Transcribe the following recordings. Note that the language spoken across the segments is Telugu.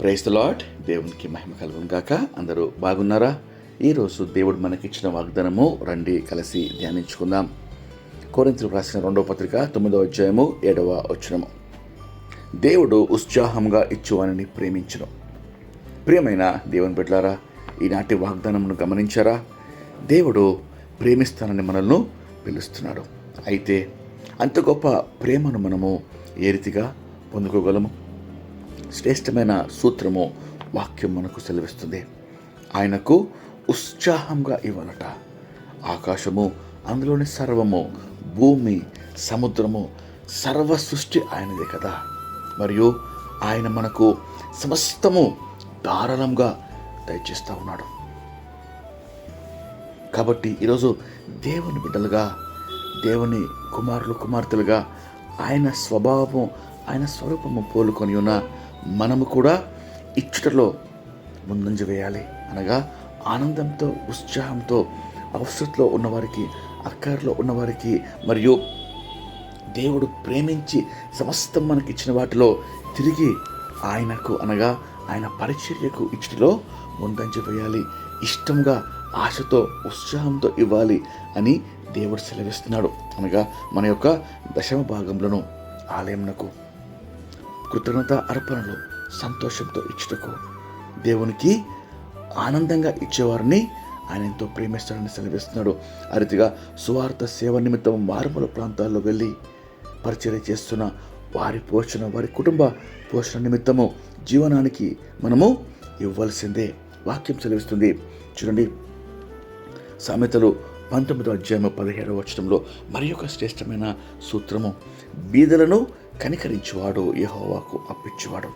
ప్రైస్ లాట్ దేవునికి మహిమ కలుగును గాక. అందరూ బాగున్నారా? ఈరోజు దేవుడు మనకిచ్చిన వాగ్దానము రండి కలిసి ధ్యానించుకుందాం. కోరింతలు రాసిన రెండవ పత్రిక తొమ్మిదవ అధ్యాయము ఏడవ వచనము. దేవుడు ఉత్సాహంగా ఇచ్చువానిని ప్రేమించను. ప్రియమైన దేవుని బిడ్డలారా ఈనాటి వాగ్దానమును గమనించారా? దేవుడు ప్రేమిస్తానని మనల్ని పిలుస్తున్నాడు. అయితే అంత గొప్ప ప్రేమను మనము ఏ రీతిగా పొందుకోగలము? శ్రేష్టమైన సూత్రము వాక్యం మనకు సెలవిస్తుంది. ఆయనకు ఉత్సాహంగా ఇవ్వాలట. ఆకాశము అందులోని సర్వము భూమి సముద్రము సర్వ సృష్టి ఆయనదే కదా. మరియు ఆయన మనకు సమస్తము ధారాళంగా దయచేస్తూ ఉన్నాడు. కాబట్టి ఈరోజు దేవుని బిడ్డలుగా దేవుని కుమారులు కుమార్తెలుగా ఆయన స్వభావము ఆయన స్వరూపము పోలుకొని ఉన్న మనము కూడా ఇచ్చుటలో ముందంజ వేయాలి. అనగా ఆనందంతో ఉత్సాహంతో అవసరంలో ఉన్నవారికి అక్కర్లో ఉన్నవారికి మరియు దేవుడు ప్రేమించి సమస్తం మనకి ఇచ్చిన వాటిలో తిరిగి ఆయనకు అనగా ఆయన పరిచర్యకు ఇచ్చటలో ముందంజ వేయాలి. ఇష్టంగా ఆశతో ఉత్సాహంతో ఇవ్వాలి అని దేవుడు సెలవిస్తున్నాడు. అనగా మన యొక్క దశమ భాగంలోను ఆలయంనకు కృతజ్ఞత అర్పణలు సంతోషంతో ఇచ్చుటకు దేవునికి ఆనందంగా ఇచ్చేవారిని ఆయన ఎంతో ప్రేమిస్తాడని సెలవిస్తున్నాడు. ఆ రీతిగా సువార్త సేవ నిమిత్తం మారుమూల ప్రాంతాల్లో వెళ్ళి పరిచయం చేస్తున్న వారి పోషణ వారి కుటుంబ పోషణ నిమిత్తము జీవనానికి మనము ఇవ్వాల్సిందే వాక్యం సెలవిస్తుంది. చూడండి సామెతలు పంతొమ్మిదో అధ్యాయము పదిహేడవ వచనంలో మరి ఒక శ్రేష్టమైన సూత్రము బీదలను కనికరించువాడు యహోవాకు అప్పించువాడు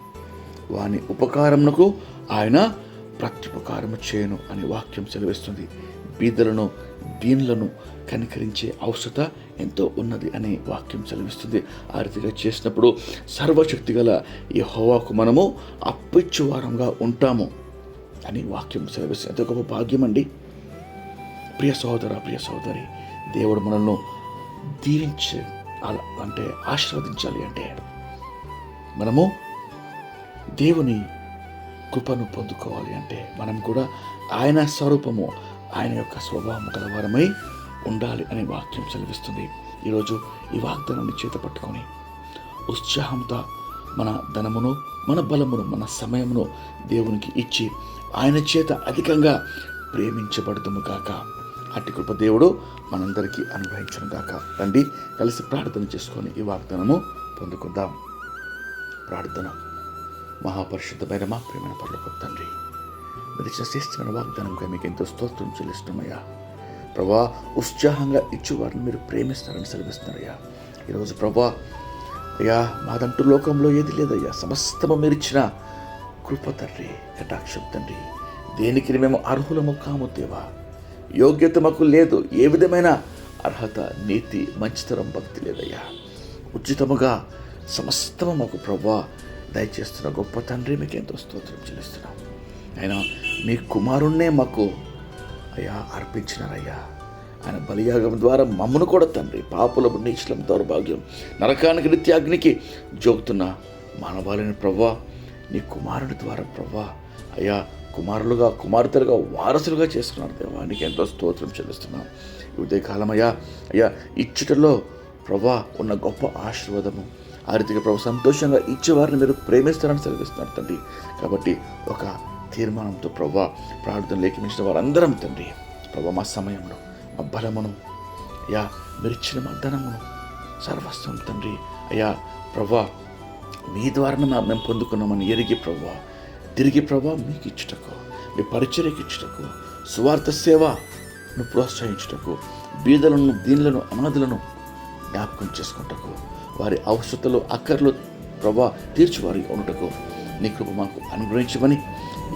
వాని ఉపకారమునకు ఆయన ప్రత్యుపకారము చేయను అని వాక్యం సెలవిస్తుంది. బీదలను దీనులను కనికరించే అవసరత ఎంతో ఉన్నది అని వాక్యం సెలవిస్తుంది. ఆ రీతిగా చేసినప్పుడు సర్వశక్తి గల ఈ హోవాకు మనము అప్పిచ్చువారంగా ఉంటాము అని వాక్యం సెలవిస్తుంది. అది గొప్ప భాగ్యం అండి ప్రియ సహోదర ప్రియ సహోదరి దేవుడు మనల్ని దీవించే అంటే ఆశీర్వదించాలి అంటే మనము దేవుని కృపను పొందుకోవాలి అంటే మనం కూడా ఆయన స్వరూపము ఆయన యొక్క స్వభావం కలవారమై ఉండాలి అనే వాక్యం సెలవిస్తుంది. ఈరోజు ఈ వాగ్దానాన్ని చేత పట్టుకొని ఉత్సాహంతో మన ధనమును మన బలమును మన సమయమును దేవునికి ఇచ్చి ఆయన చేత అధికంగా ప్రేమించబడుతుము కాక అట్టి కృప దేవుడు మనందరికీ అనుగ్రహించను గాక. రండి కలిసి ప్రార్థన చేసుకొని ఈ వాగ్దానము పొందుకుందాం. ప్రార్థన. మహాపరిశుద్ధమైన మా ప్రేమైన పనులకు తండ్రి మీరు ఇచ్చిన వాగ్దానంగా మీకు ఎంతో స్తోత్రం చెల్లిస్తున్నామయ్యా. ప్రభా ఉత్సాహంగా ఇచ్చు వారిని మీరు ప్రేమిస్తారని సెలవిస్తున్నారయ్యా. ఈరోజు ప్రభా అయ్యా మాదంటూ లోకంలో ఏది లేదయ్యా. సమస్తము మీరిచ్చిన కృప తండ్రి కటాక్షం తండ్రి. దేనికి మేము అర్హులము కాము దేవా. యోగ్యత మాకు లేదు. ఏ విధమైన అర్హత నీతి మంచితరం భక్తి లేదయ్యా. ఉచితముగా సమస్తము మాకు ప్రభా దయచేస్తున్న గొప్ప తండ్రి మీకు ఎంతో స్తోత్రం చెల్లిస్తున్నాం. ఆయన మీ కుమారుణ్ణే మాకు అయ్యా అర్పించినారయ్యా. ఆయన బలియాగం ద్వారా మమ్మను కూడా తండ్రి పాపుల నీచలం దౌర్భాగ్యం నరకానికి నిత్యాగ్నికి జోగుతున్న మానవాళిని ప్రభా నీ కుమారుడి ద్వారా ప్రవ్వా అయ్యా కుమారులుగా కుమార్తెలుగా వారసులుగా చేసుకున్నారు దేవానికి ఎంతో స్తోత్రం చెల్లిస్తున్నాం. ఉదయకాలం అయ్యా అయ్యా ఇచ్చుటలో ప్రభా ఉన్న గొప్ప ఆశీర్వాదము ఆ రీతిగా ప్రభు సంతోషంగా ఇచ్చేవారిని మీరు ప్రేమిస్తారని సెలవిస్తున్నారు తండ్రి. కాబట్టి ఒక తీర్మానంతో ప్రభా ప్రార్థన లేఖించిన వారందరం తండ్రి ప్రభా మా సమయంలో మా బలమును అయ్యా మీరు ఇచ్చిన మా ధనమును సర్వస్వం తండ్రి. అయ్యా ప్రభా మీ ద్వారా మేము పొందుకున్నామని ఎరిగి ప్రభా తిరిగి ప్రభా మీకు ఇచ్చుటకు మీ పరిచర్యకి ఇచ్చుటకు సువార్త సేవను ప్రోత్సహించుటకు బీదలను దీనులను అనాథులను జ్ఞాపకం చేసుకుంటకు వారి అవసరతలు అక్కర్లు ప్రభా తీర్చివారి ఉండటకు నీ కృప మాకు అనుగ్రహించమని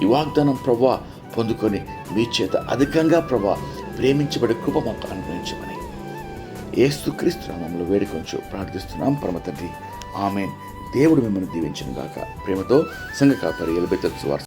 ఈ వాగ్దానం ప్రభా పొందుకొని మీ చేత అధికంగా ప్రభా ప్రేమించబడే కృప మాకు అనుగ్రహించమని. ఏస్తు క్రీస్తు నామంలో వేడుకొంచు ప్రార్థిస్తున్నాం పరమ తండ్రి ఆమె దేవుడు మిమ్మల్ని దీవించిన గాక. ప్రేమతో సంఘ కాపరి ఎలిబెత్